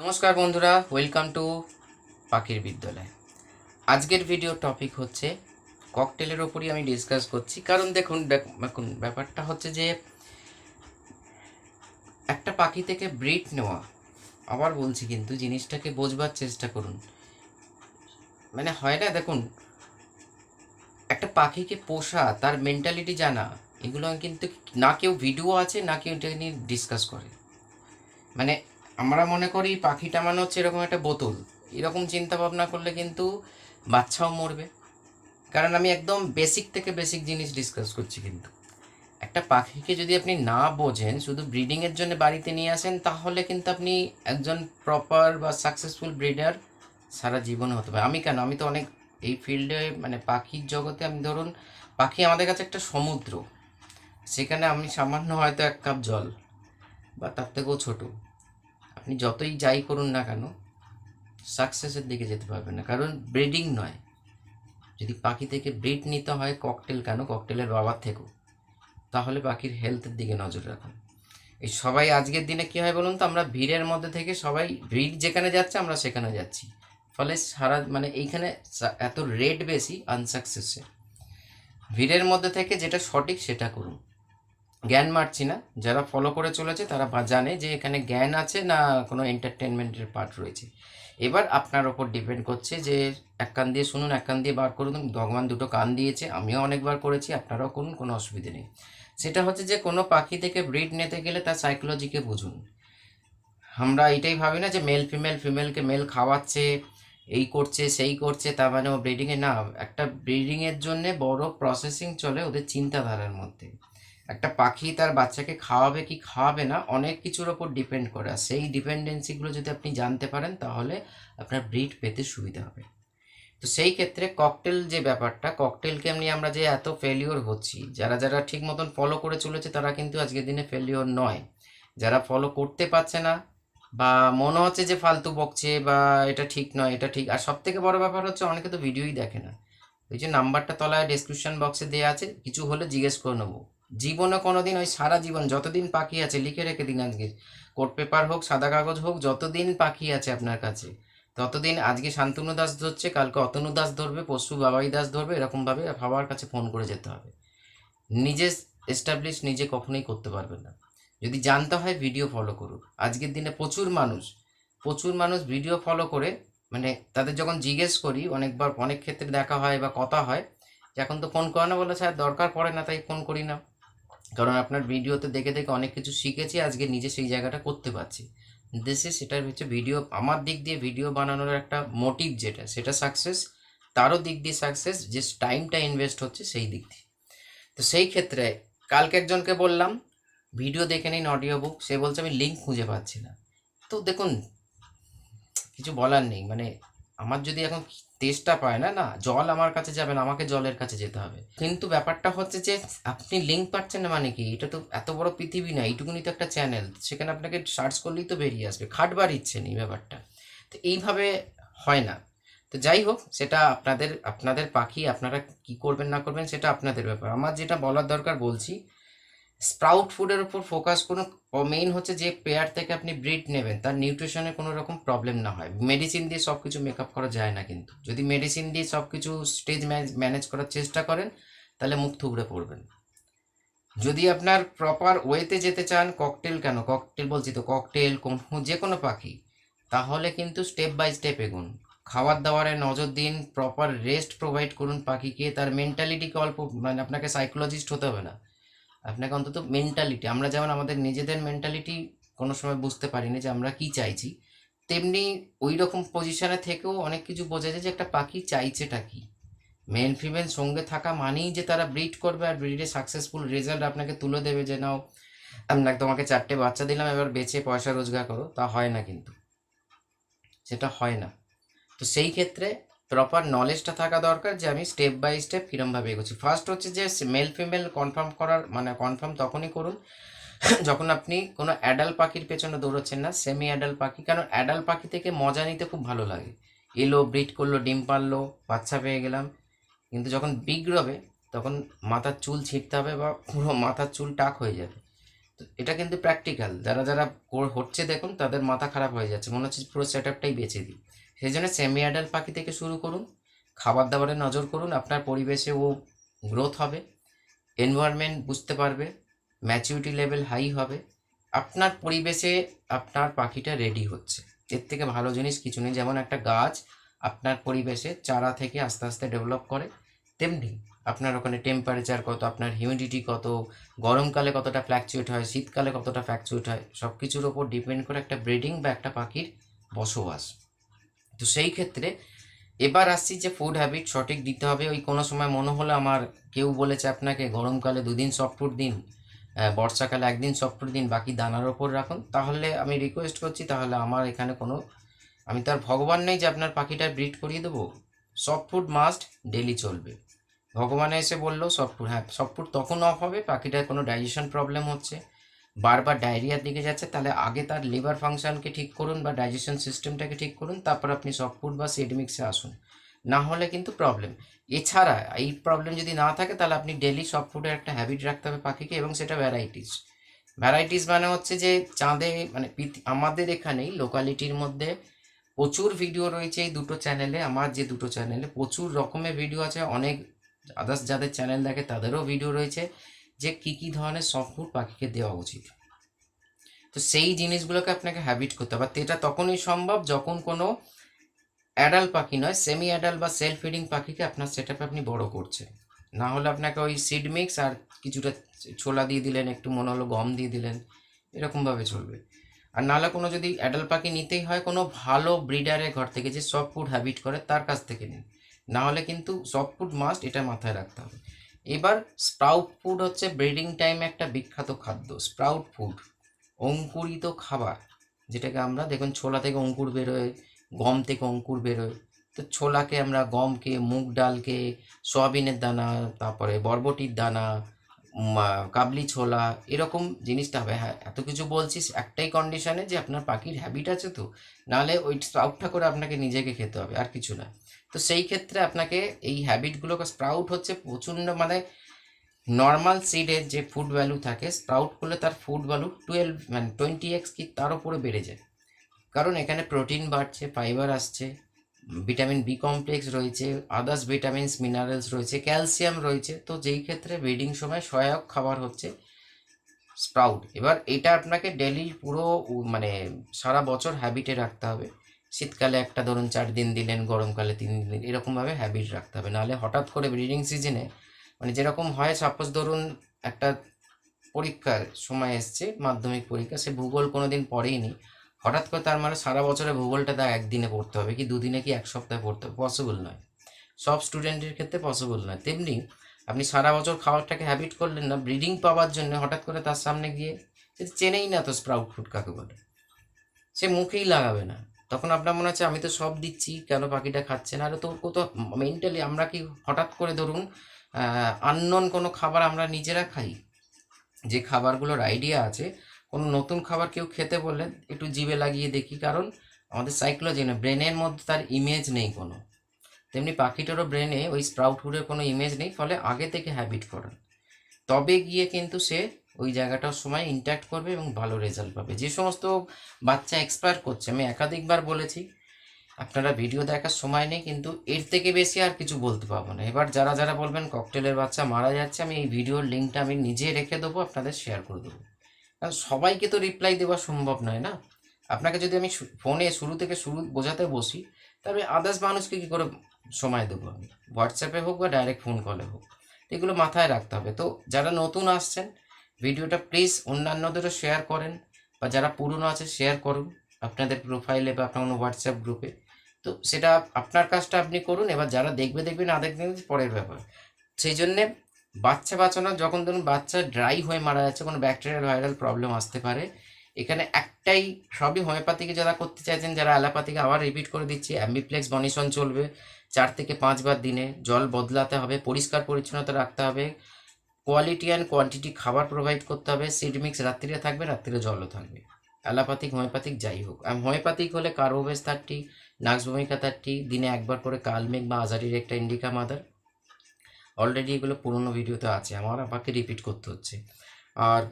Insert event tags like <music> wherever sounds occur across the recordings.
নমস্কার বন্ধুরা welcome to পাখির বিদ্যালয়। আজকের ভিডিও টপিক হচ্ছে ককটেলের ওপরই আমি ডিসকাস করছি। কারণ দেখুন, দেখ- দেখুন, ব্যাপারটা হচ্ছে যে, একটা পাখি থেকে ব্রিড নেওয়া, আবার বলছি কিন্তু জিনিসটাকে বোঝবার চেষ্টা করুন। মানে হয় না, দেখুন, একটা পাখিকে পোষা, তার মেন্টালিটি জানা, এগুলো কিন্তু না কেউ ভিডিও আছে, না কেউ এটা নিয়ে ডিসকাস করে। মানে আমরা মনে করি পাখিটা মানে হচ্ছে এরকম একটা বোতল। এরকম চিন্তা ভাবনা করলে কিন্তু বাচ্চাও মরবে। কারণ আমি একদম বেসিক থেকে বেসিক জিনিস ডিসকাস করছি কিন্তু। একটা পাখিকে যদি আপনি না বোঝেন, শুধু ব্রিডিংয়ের জন্য বাড়িতে নিয়ে আসেন, তাহলে কিন্তু আপনি একজন প্রপার বা সাকসেসফুল ব্রিডার সারা জীবনে হতে পারে। আমি কেন? আমি তো অনেক এই ফিল্ডে মানে পাখির জগতে আমি ধরুন, পাখি আমাদের কাছে একটা সমুদ্র। সেখানে আমি সামান্য হয়তো এক কাপ জল, বা তার থেকেও ছোটো। আপনি যতই যাই করুন না কেন সাকসেসের দিকে যেতে পারবেন না। কারণ ব্রিডিং নয়। যদি পাখি থেকে ব্রিড নিতে হয় ককটেল কেন? ককটেলের বাবার থেকেও। তাহলে পাখির হেলথের দিকে নজর রাখুন। এই সবাই আজকের দিনে কী হয় বলুন তো? আমরা ভিড়ের মধ্যে থেকে সবাই ভিড় যেখানে যাচ্ছে, আমরা সেখানে যাচ্ছি। ফলে সারা মানে এইখানে এত রেট বেশি আনসাকসেসে ভিড়ের মধ্যে থেকে যেটা সঠিক সেটা করুন। জ্ঞান মারছি না। যারা ফলো করে চলেছে, তারা জানে যে এখানে জ্ঞান আছে না কোনো এন্টারটেনমেন্টের পার্ট রয়েছে। এবার আপনার ওপর ডিপেন্ড করছে যে এক কান দিয়ে শুনুন, এক কান দিয়ে বার করুন ভগবান দুটো কান দিয়েছে, আমিও অনেকবার করেছি, আপনারাও করুন, কোনো অসুবিধে নেই। সেটা হচ্ছে যে কোনো পাখি থেকে ব্রিড নিতে গেলে তার সাইকোলজিকে বুঝুন। আমরা এটাই ভাবি না যে মেল ফিমেল ফিমেলকে মেল খাওয়াচ্ছে, এই করছে, সেই করছে, তার মানে ও ব্রিডিংয়ে না, একটা ব্রিডিংয়ের জন্যে বড় প্রসেসিং চলে ওদের চিন্তাধারার মধ্যে। একটা পাখি তার বাচ্চাকে খাওয়াবে কি খাওয়াবে না, অনেক কিছুর ওপর ডিপেন্ড করে। আর সেই ডিপেন্ডেন্সিগুলো যদি আপনি জানতে পারেন, তাহলে আপনার ব্রিড পেতে সুবিধা হবে। তো সেই ক্ষেত্রে ককটেল যে ব্যাপারটা ককটেলকে এমনি আমরা যে এত ফেলিওর হচ্ছি, যারা যারা ঠিক মতন ফলো করে চলেছে, তারা কিন্তু আজকের দিনে ফেলিওর নয়। যারা ফলো করতে পারছে না, বা মনে হচ্ছে যে ফালতু বকছে, বা এটা ঠিক নয়, এটা ঠিক, আর সব থেকে বড় ব্যাপার হচ্ছে অনেকে তো ভিডিওই দেখে না। ওই যে নাম্বারটা তলায় ডেসক্রিপশন বক্সে দেওয়া আছে, কিছু হলে জিজ্ঞেস করে নেব। জীবনে কোনোদিন ওই সারা জীবন, যতদিন পাখি আছে, লিখে রেখে দিন আজকে। কোর্ট পেপার হোক, সাদা কাগজ হোক, যতদিন পাখি আছে আপনার কাছে, ততদিন আজকে শান্তনু দাস ধরছে, কালকে অতনু দাস ধরবে, পরশু বাবাই দাস ধরবে, এরকমভাবে সবার কাছে ফোন করে যেতে হবে। নিজে এস্টাবলিশ, নিজে কখনোই করতে পারবেন না। যদি জানতে হয়, ভিডিও ফলো করুক আজকের দিনে প্রচুর মানুষ প্রচুর মানুষ ভিডিও ফলো করে মানে তাদের যখন জিজ্ঞেস করি, অনেকবার অনেক ক্ষেত্রে দেখা হয় বা কথা হয়, এখন তো ফোন করে না বলে, স্যার, দরকার পড়ে না, তাই ফোন করি না। কারণ আপনার ভিডিওতে দেখে দেখে অনেক কিছু শিখেছি, আজকে নিজে সেই জায়গাটা করতে পারছি। দেশে সেটা হচ্ছে ভিডিও আমার দিক দিয়ে ভিডিও বানানোর একটা মোটিভ যেটা, সেটা সাকসেস তারও দিক দিয়ে সাকসেস যে টাইমটা ইনভেস্ট হচ্ছে সেই দিক দিয়ে। তো সেই ক্ষেত্রে কালকে একজনকে বললাম ভিডিও দেখে নিন অডিও বুক সে বলছে, আমি লিঙ্ক খুঁজে পাচ্ছি না। তো দেখুন, কিছু বলার নেই মানে আমার যদি এখন তেষ্টা পায় না না, জল আমার কাছে যাবে না, আমাকে জলের কাছে যেতে হবে। কিন্তু ব্যাপারটা হচ্ছে যে, আপনি লিঙ্ক পাচ্ছেন না মানে কি? এটা তো এত বড় পৃথিবী না, এইটুকুনি তো একটা চ্যানেল সেখানে আপনাকে সার্চ করলেই তো বেরিয়ে আসবে। খাটবার ইচ্ছে নেই ব্যাপারটা। তো এইভাবে হয় না। তো যাই হোক, সেটা আপনাদের আপনাদের পাখি আপনারা কি করবেন না করবেন সেটা আপনাদের ব্যাপার। আমার যেটা বলার দরকার বলছি স্প্রাউট ফুডের উপর ফোকাস করুন মেইন হচ্ছে যে পেয়ার থেকে আপনি ব্রিড নেবেন, তার নিউট্রিশনে কোনো রকম প্রবলেম না হয়। মেডিসিন দিয়ে সব কিছু মেকআপ করা যায় না কিন্তু। যদি মেডিসিন দিয়ে সব কিছু স্টেজ ম্যানেজ করার চেষ্টা করেন, তাহলে মুখ থুবড়ে পড়বেন। যদি আপনার প্রপার ওয়েতে যেতে চান ককটেল কেন? ককটেল বলছি তো ককটেল যে কোনো পাখি, তাহলে কিন্তু স্টেপ বাই স্টেপ এগুন। খাবার দাবারে নজর দিন প্রপার রেস্ট প্রোভাইড করুন পাখিকে, তার মেন্টালিটিকে অল্প মানে আপনাকে সাইকোলজিস্ট হতে হবে না। আপনাকে অন্তত মেন্টালিটি আমরা যেমন আমাদের নিজেদের মেন্টালিটি কোনো সময় বুঝতে পারিনি যে আমরা কি চাইছি, তেমনি ওই রকম পজিশনে থেকেও অনেক কিছু বোঝা যায় যে একটা পাখি চাইছেটা কি। মেল ফিমেল সঙ্গে থাকা মানেই যে তারা ব্রিড করবে আর ব্রিডে সাকসেসফুল রেজাল্ট আপনাকে তুলে দেবে যে নাও আপনাকে তোমাকে চারটে বাচ্চা দিলাম, এবার বেচে পয়সা রোজগার করো, তা হয় না কিন্তু। সেটা হয় না। তো সেই ক্ষেত্রে প্রপার নলেজটা থাকা দরকার যে আমি স্টেপ বাই স্টেপ কীরমভাবে এগোচ্ছি। ফার্স্ট হচ্ছে যে মেল ফিমেল কনফার্ম করার মানে কনফার্ম তখনই করুন <clears throat> যখন আপনি কোনো অ্যাডাল্ট পাখির পেছনে দৌড়চ্ছেন না সেমি অ্যাডাল্ট পাখি, কারণ অ্যাডাল্ট পাখি থেকে মজা নিতে খুব ভালো লাগে। এলো, ব্রিড করল, ডিম পারল বাচ্চা পেয়ে গেলাম। কিন্তু যখন বিগ রবে তখন মাথার চুল ছিঁড়তে হবে বা পুরো মাথার চুল টাক হয়ে যাবে। তো এটা কিন্তু প্র্যাকটিক্যাল যারা যারা হচ্ছে দেখুন, তাদের মাথা খারাপ হয়ে যাচ্ছে। মনে হচ্ছে পুরো সেট আপটাই বেঁচে দিই। সেই জন্য সেমি অ্যাডাল্ট পাখি থেকে শুরু করুন খাবার দাবারে নজর করুন, আপনার পরিবেশে ও গ্রোথ হবে এনভায়রনমেন্ট বুঝতে পারবে ম্যাচিউরিটি লেভেল হাই হবে, আপনার পরিবেশে আপনার পাখিটা রেডি হচ্ছে। এর থেকে ভালো জিনিস কিছু নেই, যেমন একটা গাছ আপনার পরিবেশে চারা থেকে আস্তে আস্তে ডেভেলপ করে, তেমনি আপনার ওখানে টেম্পারেচার কত, আপনার হিউমিডিটি কত, গরমকালে কতটা ফ্ল্যাকচুয়েট হয়, শীতকালে কতটা ফ্ল্যাকচুয়েট হয় সব কিছুর ওপর ডিপেন্ড করে একটা ব্রিডিং বা একটা পাখির বসবাস। তো সেই ক্ষেত্রে এবার আসছি যে ফুড হ্যাবিট সঠিক দিতে হবে। ওই কোনো সময় মনে হলো আমার কেউ বলেছে আপনাকে গরমকালে দুদিন সফট ফুড দিন বর্ষাকালে একদিন সফট ফুড দিন, বাকি দানার ওপর রাখুন। তাহলে আমি রিকোয়েস্ট করছি, তাহলে আমার এখানে কোনো, আমি তো আর ভগবান নেই যে আপনার পাখিটা ব্রিড করিয়ে দেবো। সফট ফুড মাস্ট ডেলি চলবে। ভগবান এসে বলল সফট ফুড হ্যাঁ সফট ফুড তখন অফ হবে, পাখিটার কোনো ডাইজেশন প্রবলেম হচ্ছে। বারবার ডায়রিয়ার দিকে যাচ্ছে, তাহলে আগে তার লিভার ফাংশনকে ঠিক করুন বা ডাইজেশন সিস্টেমটাকে ঠিক করুন, তারপর আপনি সফট ফুড বা সিড মিক্সে আসুন। না হলে কিন্তু প্রবলেম। এছাড়া এই প্রবলেম যদি না থাকে, তাহলে আপনি ডেলি সফট ফুডের একটা হ্যাবিট রাখতে হবে পাখিকে এবং সেটা ভ্যারাইটিস। ভ্যারাইটিস মানে হচ্ছে যে চাঁদে মানে আমাদের এখানেই লোকালিটির মধ্যে প্রচুর ভিডিও রয়েছে এই দুটো চ্যানেলে আমার যে দুটো চ্যানেলে প্রচুর রকমের ভিডিও আছে, অনেক আদার্স যাদের চ্যানেল দেখে তাদেরও ভিডিও রয়েছে। যে কি কি ধরনের সফট ফুড পাখিকে দেওয়া উচিত। তো সেই জিনিসগুলোকে আপনাকে হ্যাবিট করতে হবে। এটা তখনই সম্ভব যখন কোনো অ্যাডাল্ট পাখি নয় সেমি অ্যাডাল্ট বা সেলফ ফিডিং পাখিকে আপনার সেট আপনি বড় করছে না হলে আপনাকে ওই সিড মিক্স আর কিছুটা ছোলা দিয়ে দিলেন, একটু মনে হলো গম দিয়ে দিলেন, এরকমভাবে চলবে। আর নাহলে কোনো যদি অ্যাডাল্ট পাখি নিতেই হয়, কোনো ভালো ব্রিডারের ঘর থেকে যে সফট ফুড হ্যাবিট করে, তার কাছ থেকে নিন। না হলে কিন্তু সফট ফুড মাস্ট এটা মাথায় রাখতে হবে। এবার স্প্রাউট ফুড হচ্ছে ব্রিডিং টাইমে একটা বিখ্যাত খাদ্য, স্প্রাউট ফুড। অঙ্কুরিত খাবার, যেটাকে আমরা দেখুন ছোলা থেকে অঙ্কুর বেরোয়, গম থেকে অঙ্কুর বেরোয়। তো ছোলাকে আমরা গমকে, মুগ ডালকে, সয়াবিনের দানা, তারপরে বরবটির দানা কাবলি ছোলা, এরকম জিনিসটা হবে। হ্যাঁ এত কিছু বলছিস, একটাই কন্ডিশনে যে আপনার পাখির হ্যাবিট আছে তো, নাহলে ওই স্প্রাউটটা করে আপনাকে নিজেকে খেতে হবে, আর কিছু না। তো সেই ক্ষেত্রে আপনাকে এই হ্যাবিটগুলোকে স্প্রাউট হচ্ছে প্রচণ্ড মানে নর্মাল সিডের যে ফুড ভ্যালু থাকে স্প্রাউট করলে তার ফুড ভ্যালু টুয়েলভ মানে টোয়েন্টি এক্স কি তার উপরে বেড়ে যায়। কারণ এখানে প্রোটিন বাড়ছে ফাইবার আসছে ভিটামিন বি কমপ্লেক্স রয়েছে আদার্স ভিটামিনস মিনারেলস রয়েছে ক্যালসিয়াম রয়েছে। তো যেই ক্ষেত্রে ব্রিডিং সময় সহায়ক খাবার হচ্ছে স্প্রাউট এবার এটা আপনাকে ডেলি পুরো মানে সারা বছর হ্যাবিটে রাখতে হবে। শীতকালে একটা ধরুন চার দিন দিলেন, গরমকালে তিন দিন এরকমভাবে হ্যাবিট রাখতে হবে। নাহলে হঠাৎ করে ব্রিডিং সিজনে মানে যেরকম হয় সাপোজ ধরুন একটা পরীক্ষার সময় এসছে, মাধ্যমিক পরীক্ষা, সে ভূগোল কোনো দিন পড়েইনি। হঠাৎ করে তার মানে সারা বছরে ভূগোলটা তার একদিনে পড়তে হবে কি দুদিনে কি এক সপ্তাহে পড়তে হবে? পসিবল নয়। সব স্টুডেন্টের ক্ষেত্রে পসিবল নয়। তেমনি আপনি সারা বছর খাবারটাকে হ্যাবিট করলেন না ব্রিডিং পাওয়ার জন্য হঠাৎ করে তার সামনে গিয়ে সে চেনেই না তো স্প্রাউট ফুড কাকে বলে। সে মুখেই লাগাবে না। তখন আপনার মনে হচ্ছে, আমি তো সব দিচ্ছি, কেন পাখিটা খাচ্ছে না? আরে তো কত মেন্টালি আমরা কি হঠাৎ করে ধরুন আননোন কোনো খাবার আমরা নিজেরা খাই? যে খাবারগুলোর আইডিয়া আছে কোনো নতুন খাবার কেউ খেতে বললে একটু জিভে লাগিয়ে দেখি, কারণ আমাদের সাইকোলজি না ব্রেনের মধ্যে তার ইমেজ নেই কোনো। তেমনি পাখিটারও ব্রেনে ওই স্প্রাউট ফুডের কোনো ইমেজ নেই, ফলে আগে থেকে হ্যাবিট করান তবে গিয়ে কিন্তু সে ওই জায়গাটার সময় ইন্ট্যাক্ট করবে এবং ভালো রেজাল্ট পাবে। যে সমস্ত বাচ্চা এক্সপায়ার করছে, আমি একাধিকবার বলেছি, আপনারা ভিডিও দেখার সময় নেই, কিন্তু এর থেকে বেশি আর কিছু বলতে পারব না। এবার যারা যারা বলবেন ককটেলের বাচ্চা মারা যাচ্ছে, আমি এই ভিডিওর লিঙ্কটা আমি নিজে রেখে দেবো, আপনাদের শেয়ার করে দেবো। সবাইকে তো রিপ্লাই দেওয়া সম্ভব নয় না? আপনাকে যদি আমি ফোনে শুরু থেকে শুরু বোঝাতে বসি, তবে আদার্স মানুষকে কী করে সময় দেবো আমি? হোয়াটসঅ্যাপে হোক বা ডাইরেক্ট ফোন কলে হোক, এগুলো মাথায় রাখতে হবে। তো যারা নতুন আসছেন, ভিডিওটা প্লিজ অন্যান্যদেরও শেয়ার করেন বা যারা পুরনো আছে শেয়ার করুন আপনাদের প্রোফাইলে বা আপনার কোনো হোয়াটসঅ্যাপ গ্রুপে তো সেটা আপনার কাজটা আপনি করুন, এবার যারা দেখবে দেখবে, না দেখবে, পরের ব্যাপার। সেই জন্যে বাচ্চা বাঁচানো, যখন ধরুন বাচ্চা ড্রাই হয়ে মারা যাচ্ছে, কোনো ব্যাকটেরিয়াল ভাইরাল প্রবলেম আসতে পারে, এখানে একটাই সবই হোমিওপ্যাথিকে যারা করতে চাইছেন, যারা অ্যালোপ্যাথিকে আবার রিপিট করে দিচ্ছি অ্যাম্বিপ্লেক্স বনিশন চলবে, চার থেকে পাঁচবার দিনে, জল বদলাতে হবে, পরিষ্কার পরিচ্ছন্নতা রাখতে হবে কোয়ালিটি অ্যান্ড কোয়ান্টিটি খাবার প্রোভাইড করতে হবে সিড মিক্স রাত্রিরে থাকবে, রাত্রিরে জলও থাকবে। অ্যালোপ্যাথিক হোমিওপ্যাথিক যাই হোক। হোমিওপ্যাথিক হলে কার্বোভেস থার্টি নাক্স ভূমিকা থার্টি দিনে একবার করে কালমেঘ বা আজারির একটা ইন্ডিকা মাদার অলরেডি এগুলো পুরনো ভিডিওতে আছে, আমার আমাকে রিপিট করতে হচ্ছে। আর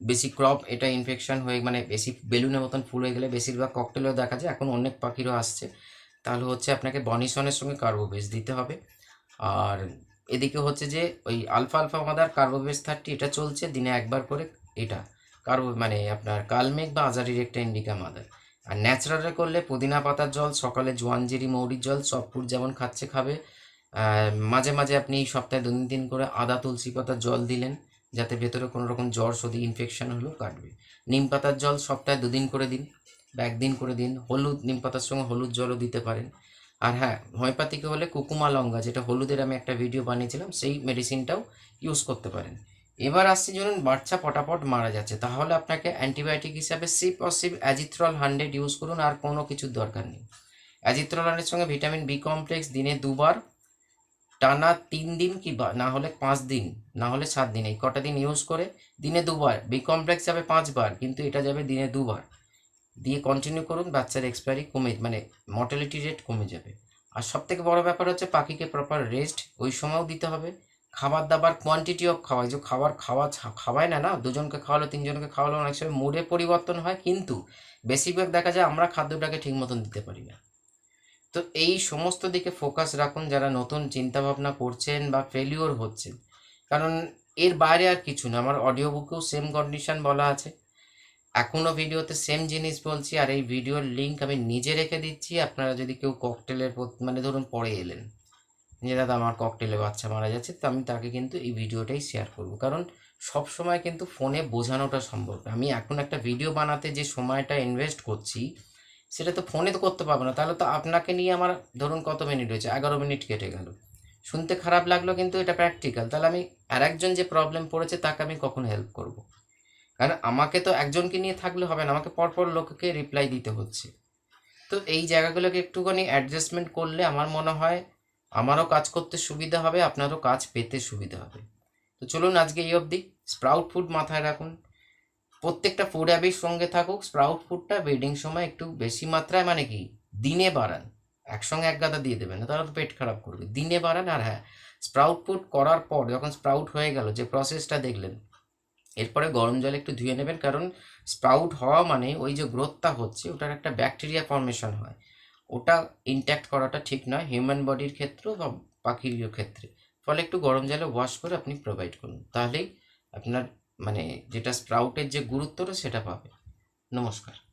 বেশি ক্রপ এটা ইনফেকশন হয়ে মানে বেশি বেলুনের মতন ফুল হয়ে গেলে বেশিরভাগ ককটেলও দেখা যায়, এখন অনেক পাখিরও আসছে। তাহলে হচ্ছে আপনাকে বনিসনের সঙ্গে কার্বোবেস দিতে হবে। আর এদিকে হচ্ছে যে, ওই আলফা আলফা মাদার কার্বোবেস থার্টি এটা চলছে দিনে একবার করে এটা। কার্বো মানে আপনার কালমেঘ বা আজারির একটা ইন্ডিকা মাদার আর ন্যাচারালে করলে পুদিনা পাতার জল, সকালে জোয়ানজিরি মৌরির জল সবপুর যেমন খাচ্ছে খাবে। মাঝে মাঝে আপনি সপ্তাহে দুদিন দিন করে আদা, তুলসী পাতার জল দিলেন, যাতে ভেতরে কোনো রকম জ্বর, সর্দি ইনফেকশন হলেও কাটবে। নিম পাতার জল সপ্তাহে দুদিন করে দিন বা একদিন করে দিন। হলুদ, নিম পাতার সঙ্গে হলুদ জলও দিতে পারেন। আর হ্যাঁ হোমিওপ্যাথিকে হলে কুকুমা লঙ্কা, যেটা হলুদের আমি একটা ভিডিও বানিয়েছিলাম, সেই মেডিসিনটাও ইউজ করতে পারেন। এবার আসছে ধরুন, বাচ্চা পটাপট মারা যাচ্ছে, তাহলে আপনাকে অ্যান্টিবায়োটিক হিসাবে Cip or Cip Azithral hundred use করুন, আর কোনো কিছুর দরকার নেই। অ্যাজিথ্রল হান্ড্রেড সঙ্গে ভিটামিন বি কমপ্লেক্স দিনে দুবার টানা তিন দিন কি না হলে পাঁচ দিন, না হলে সাত দিন। এই কটা দিন ইউজ করে দিনে দুবার বি কমপ্লেক্স যাবে পাঁচবার, কিন্তু এটা যাবে দিনে দুবার। দিয়ে কন্টিনিউ করুন, বাচ্চার এক্সপায়ারি কমে মানে মর্টালিটি রেট কমে যাবে। আর সব থেকে বড় ব্যাপার হচ্ছে পাখিকে প্রপার রেস্ট ওই সময়ও দিতে হবে। খাবার দাবার কোয়ান্টিটি অফ খাওয়াই যে খাবার খাওয়া খাওয়ায় না না? দুজনকে খাওয়ালো, তিনজনকে খাওয়ালো, অনেক সময় মুডে পরিবর্তন হয়, কিন্তু বেশিরভাগ দেখা যায় আমরা খাদ্যটাকে ঠিক মতন দিতে পারি না। তো এই সমস্ত দিকে ফোকাস রাখুন যারা নতুন চিন্তা ভাবনা করছেন বা ফেলিওর হচ্ছেন। কারণ এর বাইরে আর কিছু না, আমার অডিও বুকেও সেম কন্ডিশন বলা আছে। এখনও ভিডিওতে সেম জিনিস বলছি, আর এই ভিডিওর লিঙ্ক আমি নিজে রেখে দিচ্ছি, আপনারা যদি কেউ ককটেলের মানে ধরুন পরে এলেন, যে দাদা আমার ককটেলে বাচ্চা মারা যাচ্ছে, তো আমি তাকে কিন্তু এই ভিডিওটাই শেয়ার করব। কারণ সব সময় কিন্তু ফোনে বোঝানোটা সম্ভব আমি এখন একটা ভিডিও বানাতে যে সময়টা ইনভেস্ট করছি সেটা তো ফোনে তো করতে পারব না। তাহলে তো আপনাকে নিয়ে আমার ধরুন কত মিনিট হয়েছে? এগারো মিনিট কেটে গেল। শুনতে খারাপ লাগল কিন্তু এটা প্র্যাকটিক্যাল তাহলে আমি আরেকজন যে প্রবলেম পড়েছে তাকে আমি কখন হেল্প করব। কারণ আমাকে তো একজনকে নিয়ে থাকলে হবে না। আমাকে পরপর লোককে রিপ্লাই দিতে হচ্ছে। তো এই জায়গাগুলোকে একটুখানি অ্যাডজাস্টমেন্ট করলে আমার মনে হয় আমারও কাজ করতে সুবিধা হবে, আপনারও কাজ পেতে সুবিধা হবে। তো চলুন আজকে এই অবধি। স্প্রাউট ফুড মাথায় রাখুন। প্রত্যেকটা ফুড হ্যাবিট সঙ্গে থাকুক স্প্রাউট ফুডটা ব্রিডিং সময় একটু বেশি মাত্রায় মানে কি? দিনে বাড়ান। একসঙ্গে এক গাদা দিয়ে দেবেন না, তাহলে তো পেট খারাপ করবে। দিনে বাড়ান আর হ্যাঁ স্প্রাউট ফুড করার পর যখন স্প্রাউট হয়ে গেল, যে প্রসেসটা দেখলেন, এরপরে গরম জলে একটু ধুয়ে নেবেন, কারণ স্প্রাউট হওয়া মানে ওই যে গ্রোথটা হচ্ছে, ওটার একটা ব্যাকটেরিয়া ফর্মেশন হয়। ওটা ইনট্যাক্ট করাটা ঠিক নয় হিউম্যান বডির ক্ষেত্রেও বা পাখির ক্ষেত্রে। ফলে একটু গরম জলে ওয়াশ করে আপনি প্রোভাইড করুন। তাহলেই আপনার মানে যেটা স্প্রাউটের যে গুরুত্বটা সেটা পাবে। নমস্কার।